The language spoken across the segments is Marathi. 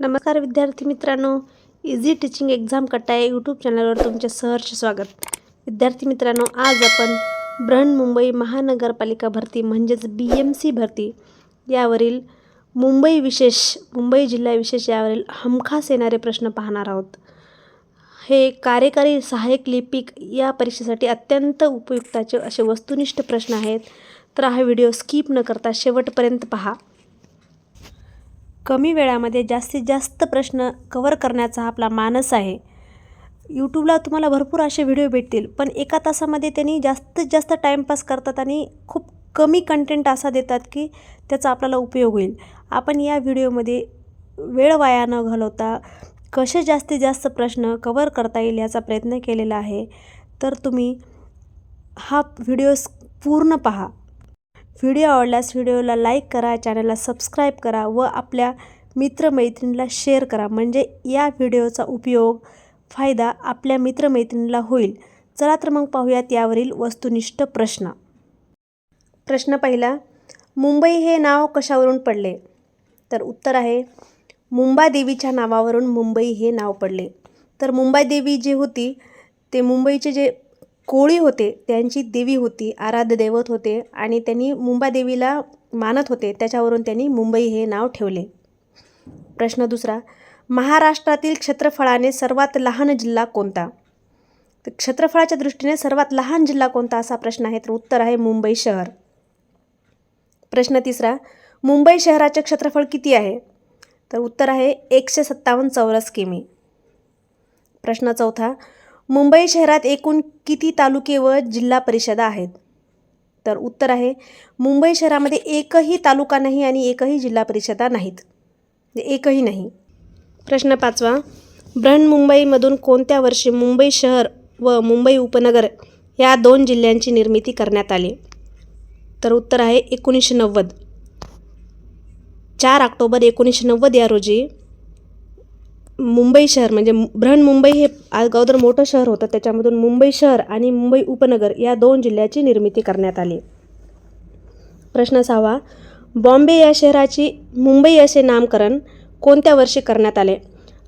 नमस्कार विद्यार्थी मित्रांनो इझी टीचिंग एक्झाम कट्टा यूट्यूब चॅनलवर तुमचे सहर्ष स्वागत. विद्यार्थी मित्रांनो आज आपण बृहन्मुंबई महानगरपालिका भरती म्हणजेच बी एम सी भरती यावरील मुंबई विशेष मुंबई जिल्हा विशेष यावरील हमखास येणारे प्रश्न पाहणार आहोत. हे कार्यकारी सहाय्यक लिपिक या परीक्षेसाठी अत्यंत उपयुक्ताचे असे वस्तुनिष्ठ प्रश्न आहेत. तर हा व्हिडिओ स्किप न करता शेवटपर्यंत पहा. कमी वेळामध्ये जास्तीत जास्त प्रश्न कवर करण्याचा हा आपला मानस आहे. यूट्यूबला तुम्हाला भरपूर असे व्हिडिओ भेटतील पण एका तासामध्ये त्यांनी जास्तीत जास्त टाईमपास करतात आणि खूप कमी कंटेंट असा देतात की त्याचा आपल्याला उपयोग होईल. आपण या व्हिडिओमध्ये वेळ वाया न घालवता कसे जास्तीत जास्त प्रश्न कवर करता येईल याचा प्रयत्न केलेला आहे. तर तुम्ही हा व्हिडिओ पूर्ण पहा. व्हिडिओ आवडल्यास व्हिडिओला लाईक करा चॅनलला सबस्क्राईब करा व आपल्या मित्रमैत्रिणीला शेअर करा. म्हणजे या व्हिडिओचा उपयोग फायदा आपल्या मित्रमैत्रिणीला होईल. चला तर मग पाहूयात यावरील वस्तुनिष्ठ प्रश्न. प्रश्न पहिला मुंबई हे नाव कशावरून पडले? तर उत्तर आहे मुंबादेवीच्या नावावरून मुंबई हे नाव पडले. तर मुंबादेवी जी होती ते मुंबईचे जे कोळी होते त्यांची देवी होती आराध्य दैवत होते आणि त्यांनी मुंबादेवीला मानत होते. त्याच्यावरून त्यांनी मुंबई हे नाव ठेवले. प्रश्न दुसरा महाराष्ट्रातील क्षेत्रफळाने सर्वात लहान जिल्हा कोणता? तर क्षेत्रफळाच्या दृष्टीने सर्वात लहान जिल्हा कोणता असा प्रश्न आहे? तर उत्तर आहे मुंबई शहर. प्रश्न तिसरा मुंबई शहराचे क्षेत्रफळ किती आहे? तर उत्तर आहे एकशे सत्तावन्न चौरस किमी. प्रश्न चौथा मुंबई शहरात एकूण किती तालुके व जिल्हा परिषदा आहेत? तर उत्तर आहे मुंबई शहरामध्ये एकही तालुका नाही आणि एकही जिल्हा परिषदा नाहीत. म्हणजे एकही नाही. प्रश्न पाचवा बृहन्मुंबईमधून कोणत्या वर्षी मुंबई शहर व मुंबई उपनगर या दोन जिल्ह्यांची निर्मिती करण्यात आली? तर उत्तर आहे एकोणीसशे नव्वद. चार ऑक्टोबर एकोणीसशे नव्वद या रोजी मुंबई शहर म्हणजे बृहन्मुंबई हे अगोदर मोठं शहर होतं. त्याच्यामधून मुंबई शहर आणि मुंबई उपनगर या दोन जिल्ह्याची निर्मिती करण्यात आली. प्रश्न सहावा बॉम्बे या शहराची मुंबई असे नामकरण कोणत्या वर्षी करण्यात आले?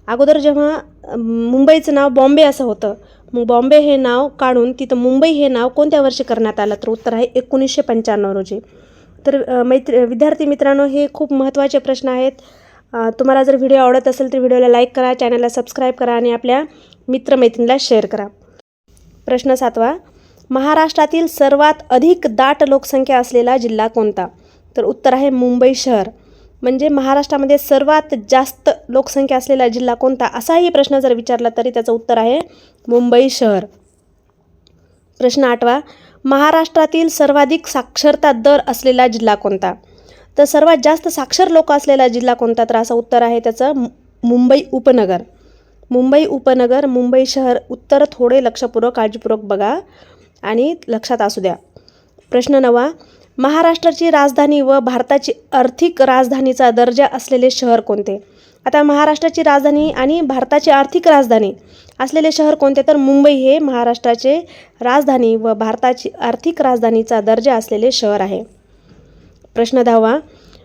अगोदर जेव्हा मुंबईचं नाव बॉम्बे असं होतं मग बॉम्बे हे नाव काढून तिथं मुंबई हे नाव कोणत्या वर्षी करण्यात आलं? तर उत्तर आहे एकोणीसशे पंच्याण्णव रोजी. तर मैत्री विद्यार्थी मित्रांनो हे खूप महत्त्वाचे प्रश्न आहेत. तुम्हाला जर व्हिडिओ आवडत असेल तर व्हिडिओला लाईक करा चॅनलला सबस्क्राईब करा आणि आपल्या मित्रमैत्रिणीला शेअर करा. प्रश्न सातवा महाराष्ट्रातील सर्वात अधिक दाट लोकसंख्या असलेला जिल्हा कोणता? तर उत्तर आहे मुंबई शहर. म्हणजे महाराष्ट्रामध्ये सर्वात जास्त लोकसंख्या असलेला जिल्हा कोणता? असाही प्रश्न जर विचारला तरी त्याचं उत्तर आहे मुंबई शहर. प्रश्न आठवा महाराष्ट्रातील सर्वाधिक साक्षरता दर असलेला जिल्हा कोणता? तर सर्वात जास्त साक्षर लोक असलेला जिल्हा कोणता? तर असं उत्तर आहे त्याचं मु- मुंबई उपनगर. मुंबई उपनगर मुंबई शहर उत्तर थोडे लक्षपूर्वक काळजीपूर्वक बघा आणि लक्षात असू द्या. प्रश्न नवा महाराष्ट्राची राजधानी व भारताची आर्थिक राजधानीचा दर्जा असलेले शहर कोणते? आता महाराष्ट्राची राजधानी आणि भारताची आर्थिक राजधानी असलेले शहर कोणते? तर मुंबई हे महाराष्ट्राचे राजधानी व भारताची आर्थिक राजधानीचा दर्जा असलेले शहर आहे. प्रश्न दहावा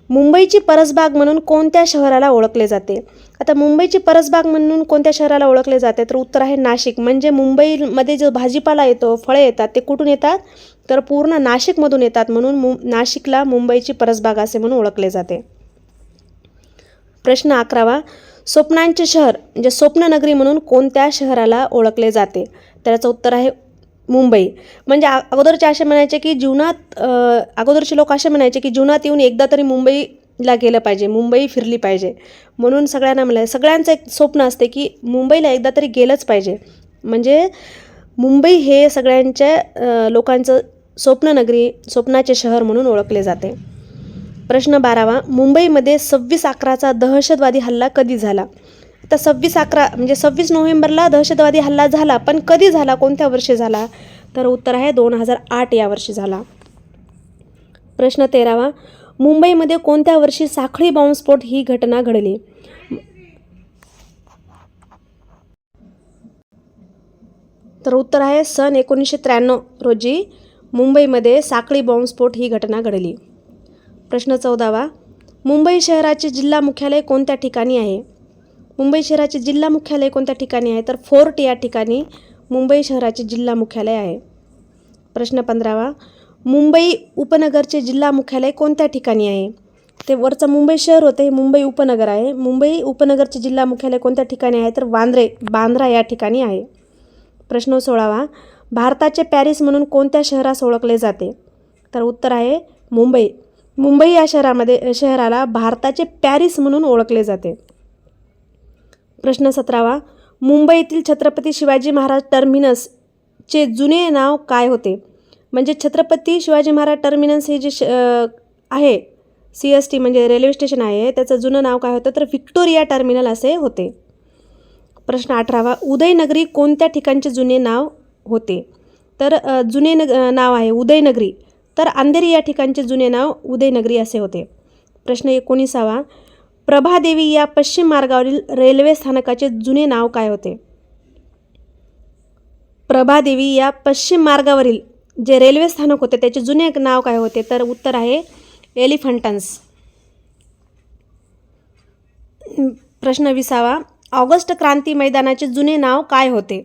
मुंबईची परसबाग म्हणून कोणत्या शहराला ओळखले जाते? आता मुंबईची परसबाग म्हणून कोणत्या शहराला ओळखले जाते? तर उत्तर आहे नाशिक. म्हणजे मुंबईमध्ये जो भाजीपाला येतो फळे येतात ते कुठून येतात? तर पूर्ण नाशिकमधून येतात म्हणून मु नाशिकला मुंबईची परसबाग असे म्हणून ओळखले जाते. प्रश्न अकरावा. स्वप्नांचे शहर म्हणजे स्वप्ननगरी म्हणून कोणत्या शहराला ओळखले जाते? त्याचं उत्तर आहे मुंबई. म्हणजे अगोदरचे असे म्हणायचे की जीवनात अगोदरचे लोक असे म्हणायचे की जीवनात येऊन एकदा तरी मुंबईला गेलं पाहिजे मुंबई फिरली पाहिजे. म्हणून सगळ्यांना म्हणलं सगळ्यांचं एक स्वप्न असते की मुंबईला एकदा तरी गेलंच पाहिजे. म्हणजे मुंबई हे सगळ्यांच्या लोकांचं स्वप्ननगरी स्वप्नाचे शहर म्हणून ओळखले जाते. प्रश्न बारावा मुंबईमध्ये सव्वीस अकराचा दहशतवादी हल्ला कधी झाला? आता सव्वीस अकरा म्हणजे सव्वीस नोव्हेंबरला दहशतवादी हल्ला झाला पण कधी झाला? कोणत्या वर्षी झाला? तर उत्तर आहे दोन हजार आठ या वर्षी झाला. प्रश्न तेरावा मुंबईमध्ये कोणत्या वर्षी साखळी बॉम्बस्फोट ही घटना घडली? तर उत्तर आहे सन एकोणीसशे त्र्याण्णव रोजी मुंबईमध्ये साखळी बॉम्बस्फोट ही घटना घडली. प्रश्न चौदावा मुंबई शहराचे जिल्हा मुख्यालय कोणत्या ठिकाणी आहे? मुंबई शहराचे जिल्हा मुख्यालय कोणत्या ठिकाणी आहे? तर फोर्ट या ठिकाणी मुंबई शहराचे जिल्हा मुख्यालय आहे. प्रश्न पंधरावा मुंबई उपनगरचे जिल्हा मुख्यालय कोणत्या ठिकाणी आहे? ते वरचं मुंबई शहर होते हे मुंबई उपनगर आहे. मुंबई उपनगरचे जिल्हा मुख्यालय कोणत्या ठिकाणी आहे? तर वांद्रे बांद्रा या ठिकाणी आहे. प्रश्न सोळावा भारताचे पॅरिस म्हणून कोणत्या शहरास ओळखले जाते? तर उत्तर आहे मुंबई. मुंबई या शहरामध्ये शहराला भारताचे पॅरिस म्हणून ओळखले जाते. प्रश्न सतरावा. मुंबईतील छत्रपती शिवाजी महाराज टर्मिनसचे जुने नाव काय होते? म्हणजे छत्रपती शिवाजी महाराज टर्मिनस हे जे श आहे सी एस टी म्हणजे रेल्वे स्टेशन आहे त्याचं जुनं नाव काय होतं? तर व्हिक्टोरिया टर्मिनल असे होते. प्रश्न अठरावा. उदयनगरी कोणत्या ठिकाणचे जुने नाव होते? तर जुने नग नाव आहे उदयनगरी. तर अंधेरी या ठिकाणचे जुने नाव उदयनगरी असे होते. प्रश्न एकोणीसावा. प्रभादेवी या पश्चिम मार्गावरील रेल्वे स्थानकाचे जुने नाव काय होते? प्रभादेवी या पश्चिम मार्गावरील जे रेल्वे स्थानक होते त्याचे जुने नाव काय होते? तर उत्तर आहे एलिफंटन्स. प्रश्न विसावा. ऑगस्ट क्रांती मैदानाचे जुने नाव काय होते?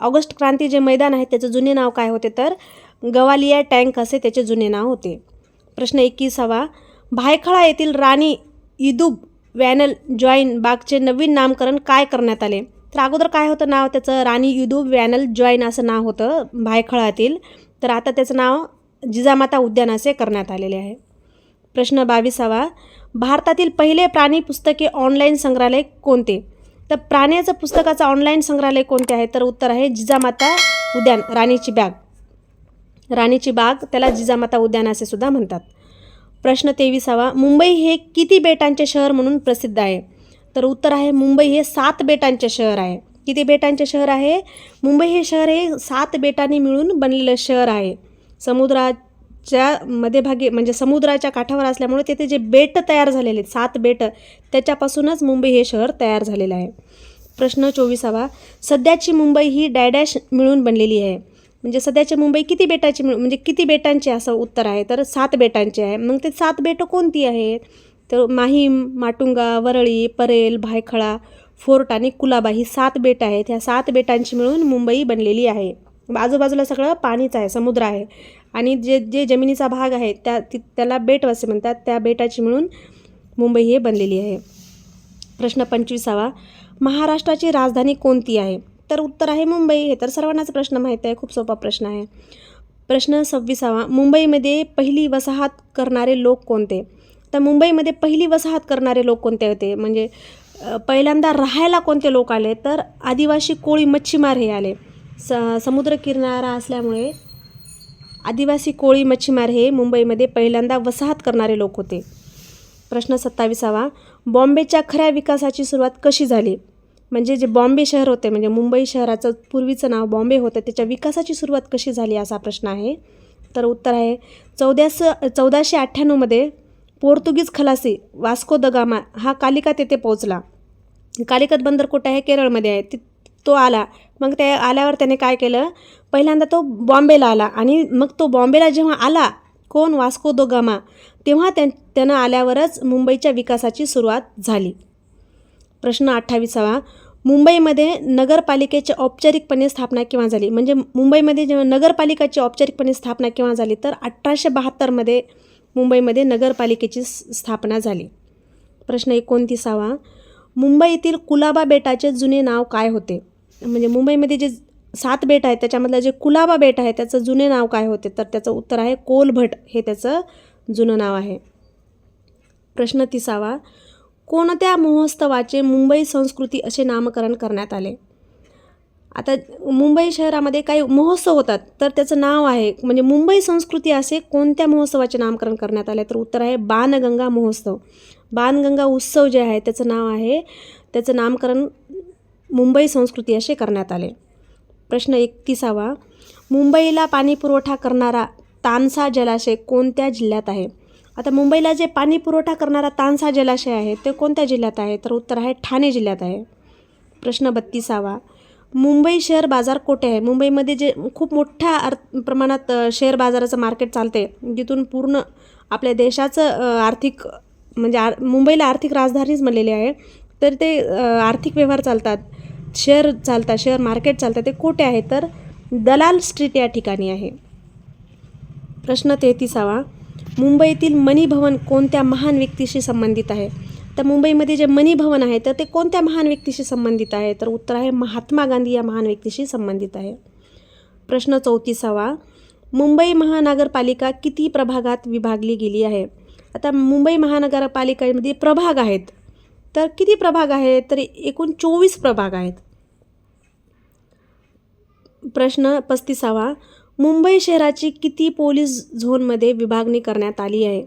ऑगस्ट क्रांती जे मैदान आहे त्याचं जुने नाव काय होते? तर गवालिया टँक असे त्याचे जुने नाव होते. प्रश्न एकविसावा. भायखळा येथील राणी इदूब वॅनल जॉईन बागचे नवीन नामकरण काय करण्यात आले? तर अगोदर काय होतं नाव? त्याचं राणी युदूब वॅनल जॉईन असं नाव होतं भायखळातील. तर आता त्याचं नाव जिजामाता उद्यान असे करण्यात आलेले आहे. प्रश्न बावीसावा. भारतातील पहिले प्राणी पुस्तके ऑनलाईन संग्रहालय कोणते? तर प्राण्याचं पुस्तकाचं ऑनलाईन संग्रहालय कोणते आहे? तर उत्तर आहे जिजामाता उद्यान राणीची बाग. राणीची बाग त्याला जिजामाता उद्यान असे सुद्धा म्हणतात. प्रश्न तेविसावा मुंबई हे किती बेटांचे शहर म्हणून प्रसिद्ध आहे? तर उत्तर आहे मुंबई हे सात बेटांचे शहर आहे. किती बेटांचे शहर आहे? मुंबई हे शहर हे सात बेटांनी मिळून बनलेलं शहर आहे. समुद्राच्या मध्यभागी म्हणजे समुद्राच्या काठावर असल्यामुळे तेथे जे बेट तयार झालेले आहेत सात बेट त्याच्यापासूनच मुंबई हे शहर तयार झालेलं आहे. प्रश्न चोवीसावा सध्याची मुंबई ही डॅडॅश मिळून बनलेली आहे. म्हणजे सध्याची मुंबई किती बेटाची मिळून म्हणजे किती बेटांची असं उत्तर आहे? तर सात बेटांचे आहे. मग ते सात बेटं कोणती आहेत? तर माहीम माटुंगा वरळी परेल भायखळा फोर्ट आणि कुलाबा ही सात बेट आहेत. ह्या सात बेटांची मिळून मुंबई बनलेली आहे. आजूबाजूला सगळं पाणीच आहे समुद्र आहे. आणि जे जे जमिनीचा भाग आहे त्या ति त्याला बेट असे म्हणतात. त्या बेटाची मिळून मुंबई हे बनलेली आहे. प्रश्न पंचवीसावा. महाराष्ट्राची राजधानी कोणती आहे? तर उत्तर आहे मुंबई. हे तर सर्वांनाच प्रश्न माहीत आहे. खूप सोपा प्रश्न आहे. प्रश्न सव्वीसावा. मुंबईमध्ये पहिली वसाहत करणारे लोक कोणते? तर मुंबईमध्ये पहिली वसाहत करणारे लोक कोणते होते? म्हणजे पहिल्यांदा राहायला कोणते लोक आले? तर आदिवासी कोळी मच्छीमार हे आले. स समुद्रकिनारा असल्यामुळे आदिवासी कोळी मच्छीमार हे मुंबईमध्ये पहिल्यांदा वसाहत करणारे लोक होते. प्रश्न सत्ताविसावा. बॉम्बेच्या खऱ्या विकासाची सुरुवात कशी झाली? म्हणजे जे बॉम्बे शहर होते म्हणजे मुंबई शहराचं पूर्वीचं नाव बॉम्बे होतं त्याच्या विकासाची सुरुवात कशी झाली असा प्रश्न आहे. तर उत्तर आहे चौदास चौदाशे अठ्ठ्याण्णवमध्ये पोर्तुगीज खलासी वास्को द गामा हा कालिकात येथे पोहोचला. कालिकत बंदर कुठं आहे केरळमध्ये आहे ति तो आला. मग त्या आल्यावर त्याने काय केलं? पहिल्यांदा तो बॉम्बेला आला आणि मग तो बॉम्बेला जेव्हा आला कोण? Vasco da Gama. तेव्हा त्या त्यानं आल्यावरच मुंबईच्या विकासाची सुरुवात झाली. प्रश्न अठ्ठावीसावा. मुंबईमध्ये नगरपालिकेची औपचारिकपणे स्थापना केव्हा झाली? म्हणजे मुंबईमध्ये जेव्हा नगरपालिकाची औपचारिकपणे स्थापना केव्हा झाली? तर अठराशे बहात्तरमध्ये मुंबईमध्ये नगरपालिकेची स्थापना झाली. प्रश्न एकोणतीसावा. मुंबईतील कुलाबा बेटाचे जुने नाव काय होते? म्हणजे मुंबईमध्ये जे सात बेट आहेत त्याच्यामधलं जे कुलाबा बेट आहे त्याचं जुने नाव काय होते? तर त्याचं उत्तर आहे कोलभट. हे त्याचं जुनं नाव आहे. प्रश्न तिसावा. कोणत्या महोत्सवाचे मुंबई संस्कृती असे नामकरण करण्यात आले? आता मुंबई शहरामध्ये काही महोत्सव होतात तर त्याचं नाव आहे म्हणजे मुंबई संस्कृती असे कोणत्या महोत्सवाचे नामकरण करण्यात आले? तर उत्तर आहे बाणगंगा महोत्सव. बाणगंगा उत्सव जे आहे त्याचं नाव आहे त्याचं नामकरण मुंबई संस्कृती असे करण्यात आले. प्रश्न एकतीसावा. मुंबईला पाणीपुरवठा करणारा तानसा जलाशय कोणत्या जिल्ह्यात आहे? आता मुंबईला जे पाणी पुरवठा करणारा तानसा जलाशय आहे ते कोणत्या जिल्ह्यात आहे? तर उत्तर आहे ठाणे जिल्ह्यात आहे. प्रश्न बत्तीसावा. मुंबई शेअर बाजार कोठे आहे? मुंबईमध्ये जे खूप मोठ्या अर्थ प्रमाणात शेअर बाजाराचं मार्केट चालते जिथून पूर्ण आपल्या देशाचं आर्थिक म्हणजे आर मुंबईला आर्थिक राजधानीच म्हणलेली आहे. तर ते आर्थिक व्यवहार चालतात शेअर चालतात शेअर मार्केट चालतात ते कोठे आहे? तर दलाल स्ट्रीट या ठिकाणी आहे. प्रश्न तेहतीसावा. मुंबईतील मनी भवन कोणत्या महान व्यक्तीशी संबंधित आहे? तर मुंबईमध्ये जे मनी भवन आहे तर ते कोणत्या महान व्यक्तीशी संबंधित आहे? तर उत्तर आहे महात्मा गांधी या महान व्यक्तीशी संबंधित आहे. प्रश्न चौतीसावा. मुंबई महानगरपालिका किती प्रभागात विभागली गेली आहे? आता मुंबई महानगरपालिकेमध्ये प्रभाग आहेत. तर किती प्रभाग आहेत? तर एकूण चोवीस प्रभाग आहेत. प्रश्न पस्तीसावा. मुंबई शहराची किती पोलीस झोनमध्ये विभागणी करण्यात आली आहे?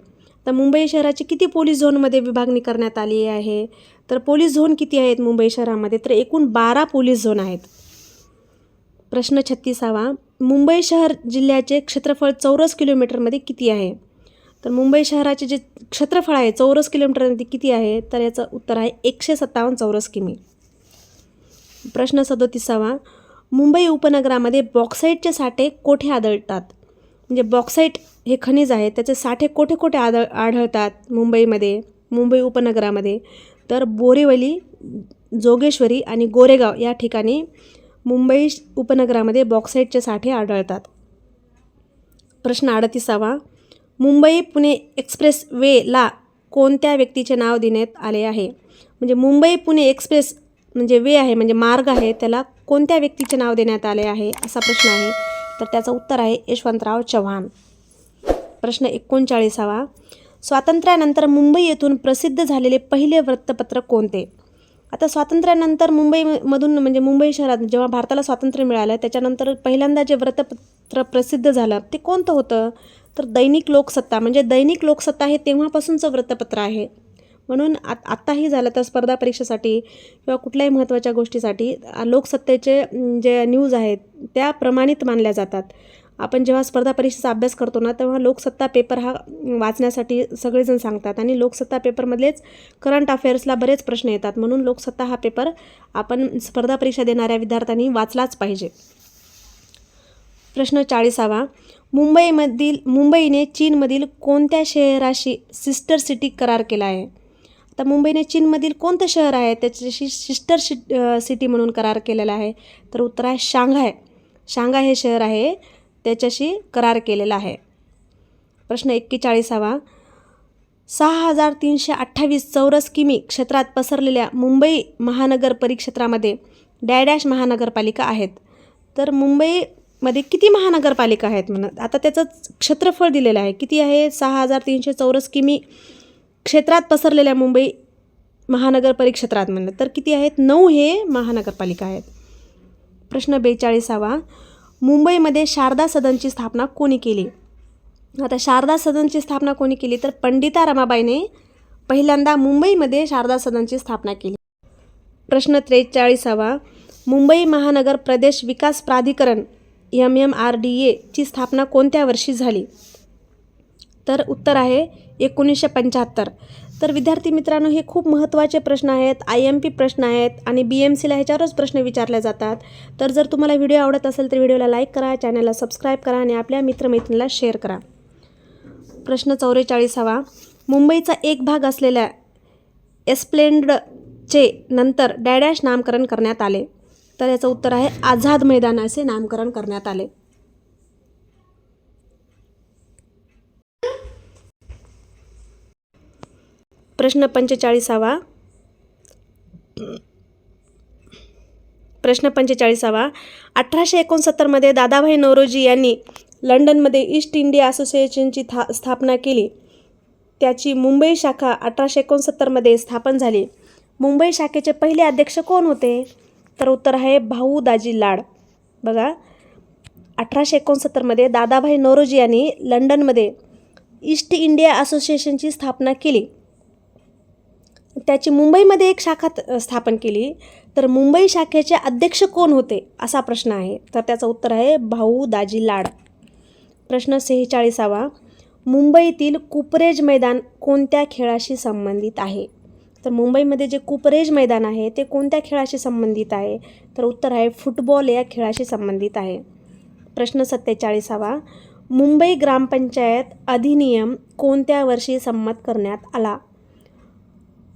तर मुंबई शहराची किती पोलीस झोनमध्ये विभागणी करण्यात आली आहे? तर पोलीस झोन किती आहेत मुंबई शहरामध्ये? तर एकूण बारा पोलीस झोन आहेत. प्रश्न छत्तीसावा. मुंबई शहर जिल्ह्याचे क्षेत्रफळ चौरस किलोमीटरमध्ये किती आहे? तर मुंबई शहराचे जे क्षेत्रफळ आहे चौरस किलोमीटरमध्ये किती आहे? तर याचं उत्तर आहे एकशे सत्तावन्न चौरस किमी. प्रश्न सदोतीसावा. मुंबई उपनगरामध्ये बॉक्साईटचे साठे कोठे आढळतात? म्हणजे बॉक्साईट हे खनिज आहे त्याचे साठे कोठे कोठे आदळ आढळतात मुंबईमध्ये मुंबई उपनगरामध्ये? तर बोरीवली जोगेश्वरी आणि गोरेगाव या ठिकाणी मुंबई उपनगरामध्ये बॉक्साईटचे साठे आढळतात. प्रश्न अडतीसावा. मुंबई पुणे एक्सप्रेस वेला कोणत्या व्यक्तीचे नाव देण्यात आले आहे? म्हणजे मुंबई पुणे एक्सप्रेस म्हणजे वे आहे म्हणजे मार्ग आहे त्याला कोणत्या व्यक्तीचे नाव देण्यात आले आहे असा प्रश्न आहे. तर त्याचं उत्तर आहे यशवंतराव चव्हाण. प्रश्न एकोणचाळीसावा. स्वातंत्र्यानंतर मुंबई येथून प्रसिद्ध झालेले पहिले वृत्तपत्र कोणते? आता स्वातंत्र्यानंतर मुंबईमधून म्हणजे मुंबई शहरात जेव्हा भारताला स्वातंत्र्य मिळालं त्याच्यानंतर पहिल्यांदा जे वृत्तपत्र प्रसिद्ध झालं ते कोणतं होतं? तर दैनिक लोकसत्ता म्हणजे दैनिक लोकसत्ता हे तेव्हापासूनचं वृत्तपत्र आहे. म्हणून आत आत्ताही झालं तर स्पर्धा परीक्षेसाठी किंवा कुठल्याही महत्त्वाच्या गोष्टीसाठी लोकसत्तेचे जे न्यूज आहेत त्या प्रमाणित मानल्या जातात. आपण जेव्हा स्पर्धा परीक्षेचा अभ्यास करतो ना तेव्हा लोकसत्ता पेपर हा वाचण्यासाठी सगळेजण सांगतात आणि लोकसत्ता पेपरमधलेच करंट अफेअर्सला बरेच प्रश्न येतात. म्हणून लोकसत्ता हा पेपर आपण स्पर्धा परीक्षा देणाऱ्या विद्यार्थ्यांनी वाचलाच पाहिजे. प्रश्न चाळीसावा. मुंबईमधील मुंबईने चीनमधील कोणत्या शहराशी सिस्टर सिटी करार केला आहे? आता मुंबईने चीनमधील कोणतं शहर आहे? त्याच्याशी सिस्टर शि सिटी म्हणून करार केलेला आहे. तर उत्तर आहे शांघाय. शांघाय हे शहर आहे. त्याच्याशी करार केलेला आहे. प्रश्न एक्केचाळीसावा. सहा हजार तीनशे अठ्ठावीस चौरस किमी क्षेत्रात पसरलेल्या मुंबई महानगर परिक्षेत्रामध्ये डॅडॅश महानगरपालिका आहेत. तर मुंबईमध्ये किती महानगरपालिका आहेत? म्हणत आता त्याचं क्षेत्रफळ दिलेलं आहे. किती आहे? सहा हजार तीनशे चौरस किमी क्षेत्रात पसरलेल्या मुंबई महानगर परिक्षेत्रात म्हणलं तर किती आहेत? नऊ हे महानगरपालिका आहेत. प्रश्न बेचाळीसावा. मुंबईमध्ये शारदा सदनची स्थापना कोणी केली? आता शारदा सदनची स्थापना कोणी केली? तर पंडिता रमाबाईने पहिल्यांदा मुंबईमध्ये शारदा सदनची स्थापना केली. प्रश्न त्रेचाळीसावा. मुंबई महानगर प्रदेश विकास प्राधिकरण एम एम आर डी एची स्थापना कोणत्या वर्षी झाली? तर उत्तर आहे एकोणीसशे पंच्याहत्तर. तर विद्यार्थी मित्रांनो हे खूप महत्त्वाचे प्रश्न आहेत आय एम पी प्रश्न आहेत आणि बी एम सीला ह्याच्यावरच प्रश्न विचारले जातात. तर जर तुम्हाला व्हिडिओ आवडत असेल तर व्हिडिओला लाईक करा चॅनलला सबस्क्राईब करा आणि आपल्या मित्रमैत्रिणीला शेअर करा. प्रश्न चौवेचाळीसावा. मुंबईचा एक भाग असलेल्या एस्प्लेंडचे नंतर डॅडॅश नामकरण करण्यात आले. तर याचं उत्तर आहे आझाद मैदान असे नामकरण करण्यात आले. प्रश्न पंचेचाळीसावा. प्रश्न पंचेचाळीसावा. अठराशे एकोणसत्तरमध्ये दादाभाई नौरोजी यांनी लंडनमध्ये ईस्ट इंडिया असोसिएशनची था स्थापना केली. त्याची मुंबई शाखा अठराशे एकोणसत्तरमध्ये स्थापन झाली. मुंबई शाखेचे पहिले अध्यक्ष कोण होते? तर उत्तर आहे भाऊ दाजी लाड. बघा अठराशे एकोणसत्तरमध्ये दादाभाई नौरोजी यांनी लंडनमध्ये ईस्ट इंडिया असोसिएशनची स्थापना केली. त्याची मुंबईमध्ये एक शाखा त- स्थापन केली. तर मुंबई शाखेचे अध्यक्ष कोण होते? असा प्रश्न आहे. तर त्याचं उत्तर आहे भाऊ दाजी लाड. प्रश्न सेहेचाळीसावा मुंबईतील कुपरेज मैदान कोणत्या खेळाशी संबंधित आहे? तर मुंबईमध्ये जे कुपरेज मैदान आहे ते कोणत्या खेळाशी संबंधित आहे? तर उत्तर आहे फुटबॉल या खेळाशी संबंधित आहे. प्रश्न सत्तेचाळीसावा. मुंबई ग्रामपंचायत अधिनियम कोणत्या वर्षी संमत करण्यात आला?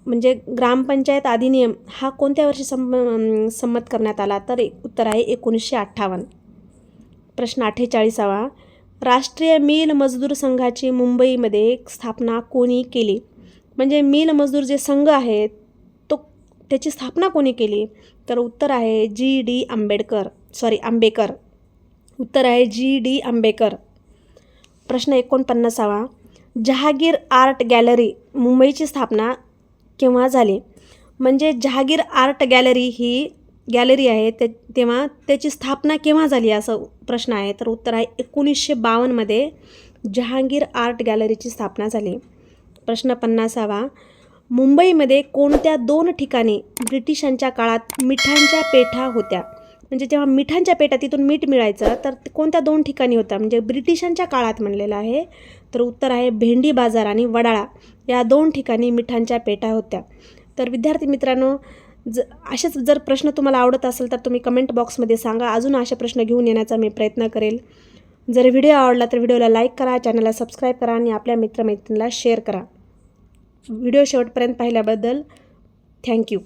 म्हणजे ग्रामपंचायत अधिनियम हा कोणत्या वर्षी सं संमत करण्यात आला? तर एक उत्तर आहे एकोणीसशे अठ्ठावन्न. प्रश्न अठ्ठेचाळीसावा. राष्ट्रीय मिल मजदूर संघाची मुंबईमध्ये स्थापना कोणी केली? म्हणजे मिल मजदूर जे संघ आहे तो त्याची स्थापना कोणी केली? तर उत्तर आहे G D Ambedkar. Sorry Ambekar. उत्तर आहे जी डी आंबेकर. प्रश्न एकोणपन्नासावा. जहागीर आर्ट गॅलरी मुंबईची स्थापना केव्हा झाली? म्हणजे जहागीर आर्ट गॅलरी ही गॅलरी आहे ते तेव्हा त्याची स्थापना केव्हा झाली असं प्रश्न आहे? तर उत्तर आहे एकोणीसशे बावन्नमध्ये जहांगीर आर्ट गॅलरीची स्थापना झाली. प्रश्न पन्नासावा मुंबईमध्ये कोणत्या दोन ठिकाणी ब्रिटिशांच्या काळात मिठांच्या पेठा होत्या? म्हणजे जेव्हा मिठांच्या पेठा तिथून मीठ मिळायचं तर कोणत्या दोन ठिकाणी होत्या म्हणजे ब्रिटिशांच्या काळात म्हणलेलं आहे तर उत्तर आहे भेंडी बाजार आणि वडाळा. या दोन ठिकाणी मिठांच्या पेठा होत्या. तर विद्यार्थी मित्रांनो ज असेच जर प्रश्न तुम्हाला आवडत असेल तर तुम्ही कमेंट बॉक्समध्ये सांगा. अजून असे प्रश्न घेऊन येण्याचा मी प्रयत्न करेल. जर व्हिडिओ आवडला तर व्हिडिओला लाईक करा चॅनलला सबस्क्राईब करा आणि आपल्या मित्रमैत्रिणीला शेअर करा. व्हिडिओ शेवटपर्यंत पाहिल्याबद्दल थँक्यू